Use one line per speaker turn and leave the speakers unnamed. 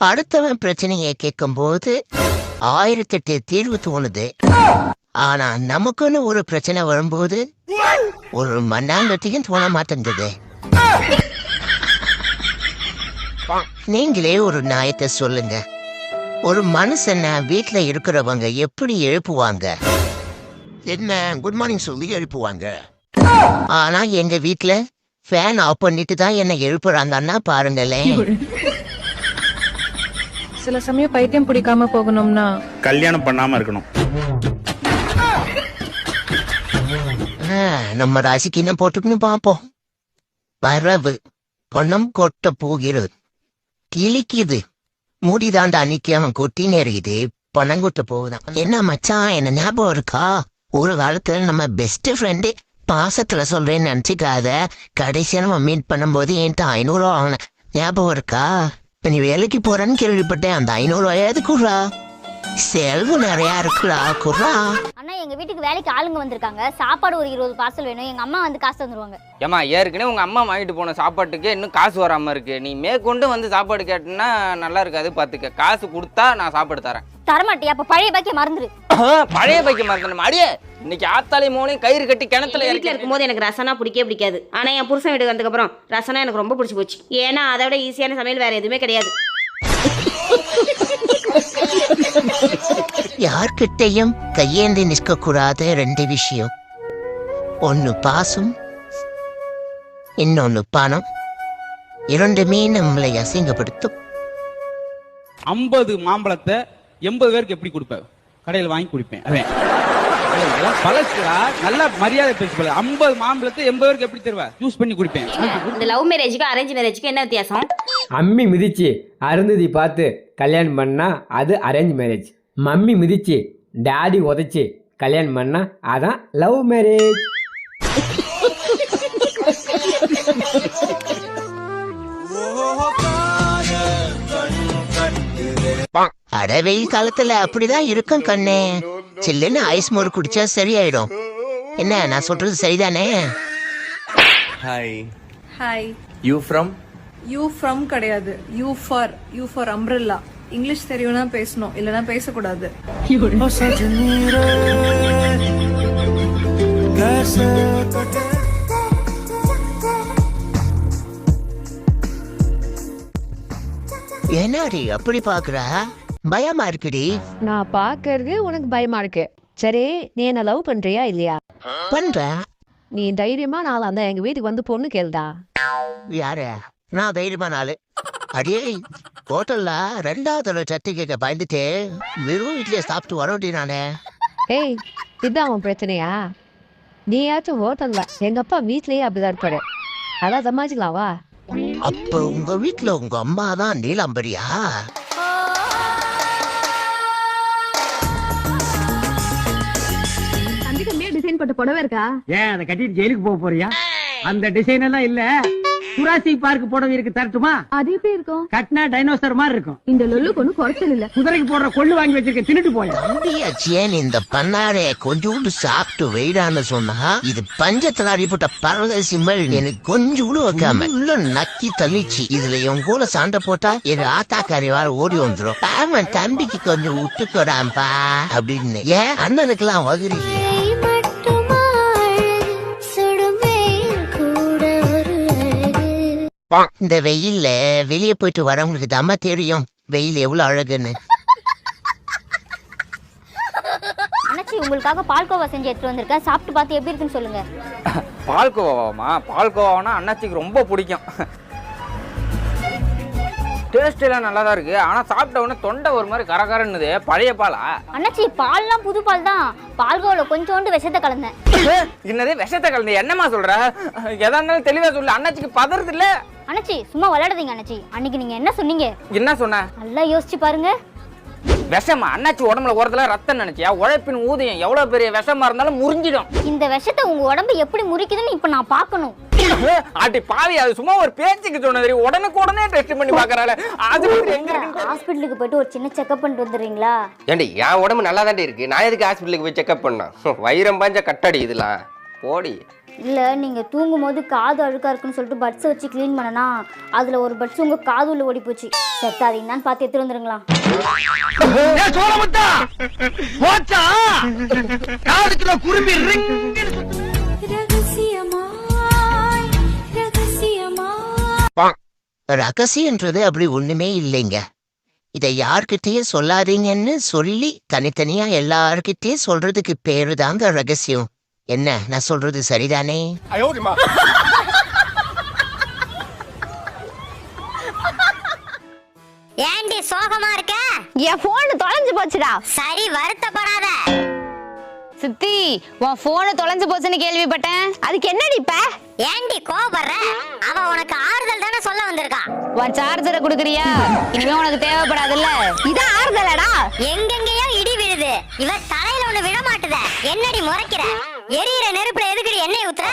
அடுத்தவன் பிரச்சனையை கேட்கும்போது ஆயிரத்தெட்டு தீர்வு தோணுது. ஆனா நமக்குன்னு ஒரு பிரச்சனை வரும்போது ஒரு மண்ணாங்கட்டியும் தோண மாட்டேங்குது. நீங்களே ஒரு நியாயத்தை சொல்லுங்க. ஒரு மனுஷனை வீட்ல இருக்கிறவங்க எப்படி எழுப்புவாங்க? என்ன குட் மார்னிங் சொல்லி எழுப்புவாங்க? ஆனா எங்க வீட்ல ஃபேன் ஆஃப் பண்ணிட்டு தான் என்ன எழுப்புறாங்கன்னா பாருங்களேன்.
சில சமயம் பைத்தியம் பிடிக்காம போகணும்னா?
கல்யாணம் பண்ணாம இருக்கணும்.
ஆ, நம்ம ராசிக்கு என்ன போட்டுக்கணும் பார்ப்போம். வரவு பணம் கொட்ட போகிறது. கிழிக்குது. முடிதாண்டா அன்னைக்கு அவன் கொட்டி நேருது பணம் கொட்ட போகுதான் என்ன மச்சான் என்ன ஞாபகம் இருக்கா? ஒரு காலத்துல நம்ம பெஸ்ட் ஃப்ரெண்டு பாசத்துல சொல்றேன்னு நினைச்சுக்காத. கடைசியா நம்ம மீட் பண்ணும்போது என்கிட்ட ஐநூறு ரூபா வாங்கினேன் ஞாபகம் இருக்கா? இப்ப நீ வேலைக்கு போறன்னு கேள்விப்பட்டேன். அந்த ஐநூறு ரூபாயாவது குர்ரா செலவு நிறைய இருக்குடா குர்ரா.
அண்ணா எங்க வீட்டுக்கு வேலைக்கு ஆளுங்க வந்திருக்காங்க. சாப்பாடு ஒரு இருபது பார்சல் வேணும். எங்க அம்மா வந்து காசு தந்துருவாங்க.
ஏம்மா ஏற்கனவே உங்கள் அம்மா வாங்கிட்டு போன சாப்பாட்டுக்கு இன்னும் காசு வராமல் இருக்கு. நீ மேற்கொண்டு வந்து சாப்பாடு கேட்டேன்னா நல்லா இருக்காது பார்த்துக்க காசு கொடுத்தா நான் சாப்பாடு தரேன்.
தரமாட்டியா? அப்ப பழைய பாக்கிய மறந்துரு.
பழைய பைக்க மறந்துடும் அடியே இன்னைக்கு ஆத்தாளி மோனையும் கயிறு கட்டி கிணத்துல
வீட்டில்
இறக்கி
இருக்கும்போது எனக்கு ரசனா பிடிக்கவே பிடிக்காது. ஆனால் என் புருஷன் வீட்டுக்கு வந்ததுக்கப்புறம் ரசனா எனக்கு ரொம்ப பிடிச்சி போச்சு. ஏன்னா அதை விட ஈஸியான சமையல் வேற எதுவுமே கிடையாது.
யார்கிட்டையும் கையேந்தி நிற்க கூடாத ரெண்டு விஷயம். ஒன்னு பாசம் இன்னொன்னு பணம். இரண்டுமே நம்மளை அசிங்கப்படுத்தும்.
ஐம்பது மாம்பழத்தை எண்பது பேருக்கு எப்படி கொடுப்பேன்? கடையில் வாங்கி குடிப்பேன் அவன். பழசுடா நல்லா மரியாதை பேசி போல. ஐம்பது மாம்பழத்தை எண்பது பேருக்கு எப்படி தருவ? ஜூஸ் பண்ணி குடிப்பேன்.
இந்த லவ் மேரேஜுக்கு அரேஞ்ச் மேரேஜுக்கு என்ன வித்தியாசம்?
அம்மி மிதிச்சு அருந்ததி பார்த்து கல்யாணம் பண்ணா அது அரேஞ்ச் மேரேஜ் மம்மி மிதிச்சு டாடி உதைச்சு கல்யாணம் பண்ணா அதான் லவ் மேரேஜ்
அட வெயில் காலத்துல அப்படிதான் இருக்கும் கண்ணே. சில்லுன்னு ஐஸ் மோர் குடிச்சா சரியாயிடும். என்ன நான் சொல்றது சரிதானே?
Hi
hi
you from
you from கிடையாது. You for you for umbrella English தெரியும்னா பேசணும் இல்லனா பேசக்கூடாது.
என்னடி அப்படி பாக்குற பயமா இருக்குடி?
நான் பாக்குறது உனக்கு பயமா இருக்கு. சரி நீ என்ன லவ் பண்றியா இல்லையா?
பண்ற
நீ தைரியமா நாளா அந்த எங்க வீட்டுக்கு வந்து பொண்ணு கேளுடா.
யாரு? நான் தைரியமான ஆளு அடியே ஹோட்டல்ல ரெண்டாவது தடவை சட்டி கேட்க பயந்துட்டு வெறும் இட்லியை சாப்பிட்டு வரட்டி நானே.
ஏய் இதுதான் உன் பிரச்சனையா? நீயாச்சும் ஹோட்டல்ல எங்க அப்பா வீட்லயே அப்படிதான் இருப்பாரு. அதான் சமாளிக்கலாம் வா.
அப்ப உங்க வீட்ல உங்க அம்மா தான் நீலாம்பரியா?
டிசைன் போட்ட புடவை இருக்கா?
ஏன் அதை கட்டிட்டு ஜெயிலுக்கு போக போறியா? அந்த டிசைன் எல்லாம் இல்ல. சுராசி பார்க் புடவை இருக்கு தரட்டுமா?
அது எப்படி இருக்கும்?
கட்டினா டைனோசர் மாதிரி இருக்கும்.
இந்த லொல்லுக்கு ஒன்றும் குறைச்சல் இல்ல.
குதிரைக்கு போடுற கொள்ளு வாங்கி வச்சிருக்க தின்னுட்டு போயா
தம்பியாச்சேன் இந்த பண்ணாரே கொஞ்சோண்டு சாப்பிட்டு வெயிடான்னு சொன்னா இது பஞ்சத்துல அடிப்பட்ட பரதேசி மாதிரி எனக்கு கொஞ்சம் கூட வைக்காம உள்ள நக்கி தள்ளிச்சு. இதுல என் கூட சண்டை போட்டா என் ஆத்தாக்காரி வார ஓடி வந்துரும். அவன் தம்பிக்கு கொஞ்சம் விட்டுக்கடாம்பா அப்படின்னு. ஏன் அண்ணனுக்கெல்லாம் வகுறீங்க? இந்த வெயில்ல வெளியே போயிட்டு வரவங்களுக்கு தாம்மா தெரியும். வெயில் எவ்வளவு அழகுன்னு.
அண்ணாச்சி உங்களுக்காக பால்கோவா செஞ்சு எடுத்துட்டு வந்திருக்கேன். சாப்பிட்டு பார்த்து எப்படி இருக்குன்னு சொல்லுங்க.
பால்கோவாமா பால்கோவானா அண்ணாச்சிக்கு ரொம்ப பிடிக்கும். டேஸ்ட் எல்லாம் நல்லா தான் இருக்கு. ஆனால் சாப்பிட்ட உடனே தொண்டை ஒரு மாதிரி கரகரன்னுது. பழைய பாலா?
அண்ணாச்சி பால்லாம் புது பால் தான். பால்கோவால கொஞ்சோண்டு விஷத்தை கலந்தேன்.
என்னது? விஷத்தை கலந்து என்னம்மா சொல்ற? எதா இருந்தாலும் தெளிவா சொல்லு. அண்ணாச்சிக்கு பதறது இல்ல.
அண்ணாச்சி சும்மா விளையாடுதீங்க அண்ணாச்சி. அன்னைக்கு நீங்க என்ன சொன்னீங்க?
என்ன சொன்ன?
நல்லா யோசிச்சு பாருங்க.
விஷமா? அண்ணாச்சி உடம்புல ஓரத்துல ரத்தம் நினைச்சியா? உழைப்பின் ஊதியம் எவ்வளவு பெரிய விஷமா இருந்தாலும் முறிஞ்சிடும்.
இந்த விஷத்தை உங்க உடம்பு எப்படி முறிக்குதுன்னு இப்ப நான் பார்க்கணும்.
ஆட்டி பாவி அது சும்மா ஒரு பேச்சுக்கு சொன்னது உடனுக்கு உடனே டெஸ்ட் பண்ணி பாக்குறாள் ஆஸ்பத்திரி எங்க இருக்குன்னு
ஹாஸ்பிட்டலுக்கு போயிட்டு ஒரு சின்ன செக்அப் பண்ணிட்டு வந்துடுறீங்களா?
ஏண்டி என் உடம்பு நல்லா இருக்கு. நான் எதுக்கு ஹாஸ்பிட்டலுக்கு போய் செக்அப் பண்ணேன் வைரம் பாஞ்ச கட்டடி இதெல்லாம் போடி.
இல்லை நீங்கள் தூங்கும்போது காது அழுக்கா இருக்குன்னு சொல்லிட்டு பட்ஸை வச்சு க்ளீன் பண்ணனா அதில் ஒரு பட்ஸ் உங்கள் காது உள்ள ஓடி போச்சு. செத்தாதீங்கன்னு பார்த்து எடுத்துட்டு வந்துருங்களா?
ரகசியன்றது அப்படி ஒண்ணுமே இல்லைங்க. இதை யார்கிட்டயே சொல்லாதீங்கன்னு சொல்லி தனித்தனியா எல்லார்கிட்டயும் சொல்றதுக்கு பேரு தாங்க ரகசியம். என்ன நான் சொல்றது சரிதானே?
ஏண்டி சோகமா இருக்க?
என் போன் தொலைஞ்சு போச்சுடா.
சரி வருத்தப்படாத.
சித்தி உன் போன் தொலைஞ்சு போச்சுன்னு கேள்விப்பட்டேன். அதுக்கு என்னடி இப்ப?
ஏண்டி கோபப்படுற அவ உனக்கு ஆறுதல் தானே சொல்ல வந்திருக்கா?
உன் சார்ஜரை குடுக்குறியா? இனிமே உனக்கு தேவைப்படாதுல்ல. இதான் ஆறுதலடா?
எங்கெங்கேயோ இடி விழுது. இவ தலையில ஒண்ணு விழ மாட்டுத. என்னடி முறைக்கிற? எரியிற நெருப்புல எதுக்கடி எண்ணெய் ஊத்துற?